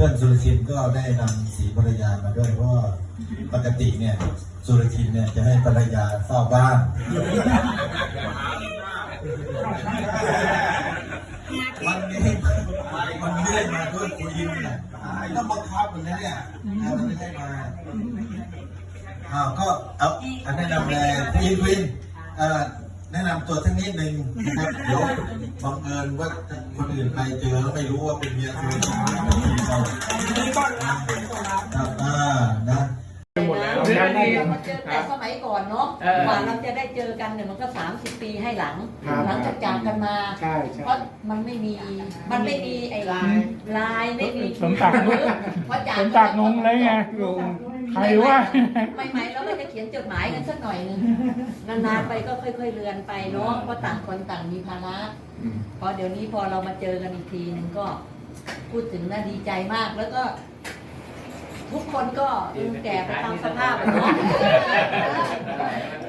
พื่อนสุรทินก็ได้นำสีภรรยามาด้วยเพราะว่าปกติเนี่ยสุรทินเนี่ยจะให้ภรรยาเฝ้าบ้านมันนี่มันไม่ได้มาด้วยคุยเนี่ยต้องบังคับมันนะเนี่ยถ้าไม่ได้มาอ้าวก็เอาอันแนะนำเลยคุยคุยแนะนำตัวสักนิดหนึ่งนะครับเดี๋ยวบังเอิญว่า คนอื่นไปเจอแล้วไม่รู้ว่าเป็นเมียคุณครับอ่านะหมดแล้วเราเจอแต่สมัยก่อนเนาะกว่าเราจะได้เจอกันเนี่ยมันก็ 30 ปีให้หลัง หลังจากจากกันมาเพราะมันไม่มีมันไม่มีไอ้ลายลายไม่มีสมศักดิ์เพราะจากสมศักดิ์งงเลยไง ใครวะใหม่ๆเราก็จะเขียนจดหมายกันสักหน่อยหนึงนานๆไปก็ค่อยๆเลือนไปเนาะเพราะต่างคนต่างมีภาระพอเดี๋ยวนี้พอเรามาเจอกันอีกทีหนึงก็ พูดถึงน่าดีใจมากแล้วก็ ทุกคนก็แก่ไปตามสภาพอะเนาะ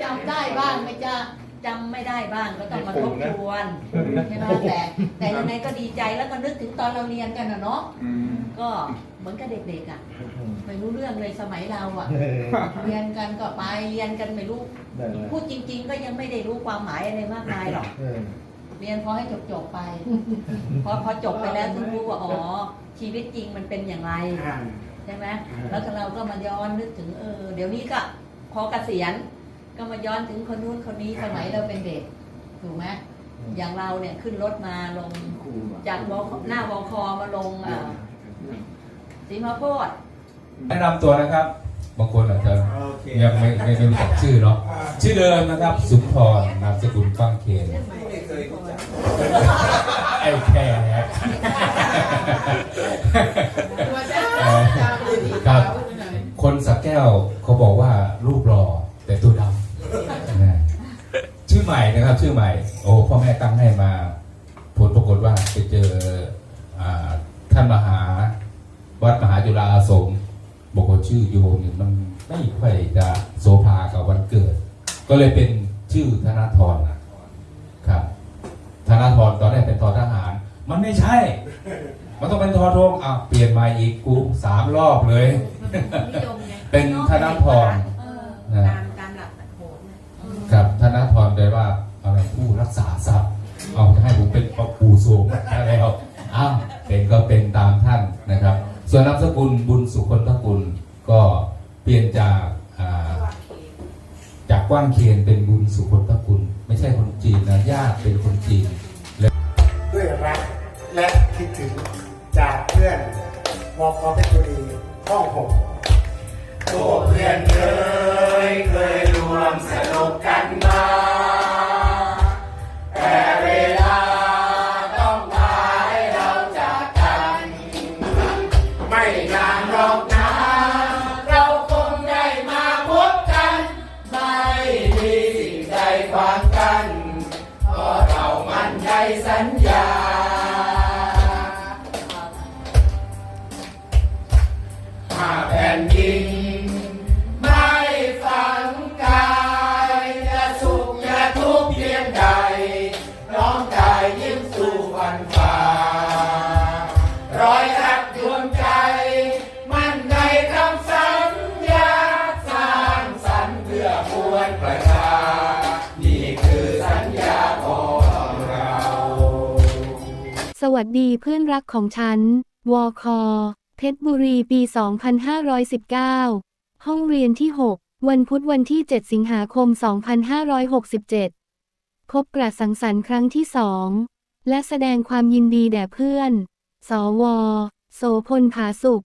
จำได้บ้างไม่จะ จำไม่ได้บ้างก็ต้องมาทบทวนใช่ไหมแต่แต่ยังไงก็ดีใจแล้วก็นึกถึงตอนเราเรียนกันนะเนาะก็เหมือนกับเด็กๆอะไม่รู้เรื่องเลยสมัยเราอะ เรียนกันก็ไปเรียนกันไม่รู้พูดจริง ๆ ก็ยังไม่ได้รู้ความหมายอะไรมากมายหรอกเรียนพอให้จบจบๆไป พอพอจบไปแล้วถึงรู้ว่าอ๋อชีวิตจริงมันเป็นอย่างไรอ่า ใช่ไหมแล้วเราก็มาย้อนนึกถึงเออเดี๋ยวนี้ก็พอเกษียณ ก็มาย้อนถึงคนนู้นคนนี้สมัยเราเป็นเด็กถูกไหมอย่างเราเนี่ยขึ้นรถมาลงจากวอหน้าวอคอมาลงอ่าสีมาโพดแนะนำตัวนะครับบางคนอาจจะโอเคยังไม่ไม่รู้จักชื่อเนาะชื่อเดิมนะครับ สุนทรนามสกุลฟังเคนไม่เคยรู้จักไอ้แค่เอ่อครับคนสักแก้วเขาบอกว่ารูปหล่อแต่ตัวดำนะชื่อ ใหม่นะครับ ชื่อใหม่ โอ้พ่อแม่ตั้งให้มา ผลปรากฏว่าไปเจออ่าท่านมหา วัดมหาจุฬาอาสมบอกว่าชื่อโยมเนี่ยมันไม่ค่อยจะโสภากับวันเกิด ก็เลยเป็นชื่อธนาธรครับธนาธรตอนแรกเป็นทอทหาร มันไม่ใช่ มันต้องเป็นทอทงอะเปลี่ยนมาอีกกูสามรอบเลยนิยมไงเป็นธนาธรเออนะ กษาทรัพย์เอาจะให้ผมเป็นปปูสูงอะไรเอาอ้าวเป็นก็เป็นตามท่านนะครับ ส่วนนามสกุลบุญสุคนทกุลก็เปลี่ยนจากอ่าจากกว้างเคียนเป็นบุญสุคนทกุล ไม่ใช่คนจีนนะญาติเป็นคนจีนด้วยรักและคิดถึงจากเพื่อนวอคอเพชรบุรีห้องหกพวกเพื่อนเคย ขวางกันเพราะเรามันใจสัญญาถ้าแผ่นดิน สวัสดีเพื่อนรักของฉัน วอคอ เพชรบุรีปี 2519 ห้องเรียนที่ 6 วันพุธวันที่ 7 สิงหาคม 2567 พบกระสังสรรค์ครั้งที่สองและแสดงความยินดีแด่เพื่อน สว โสพลผาสุข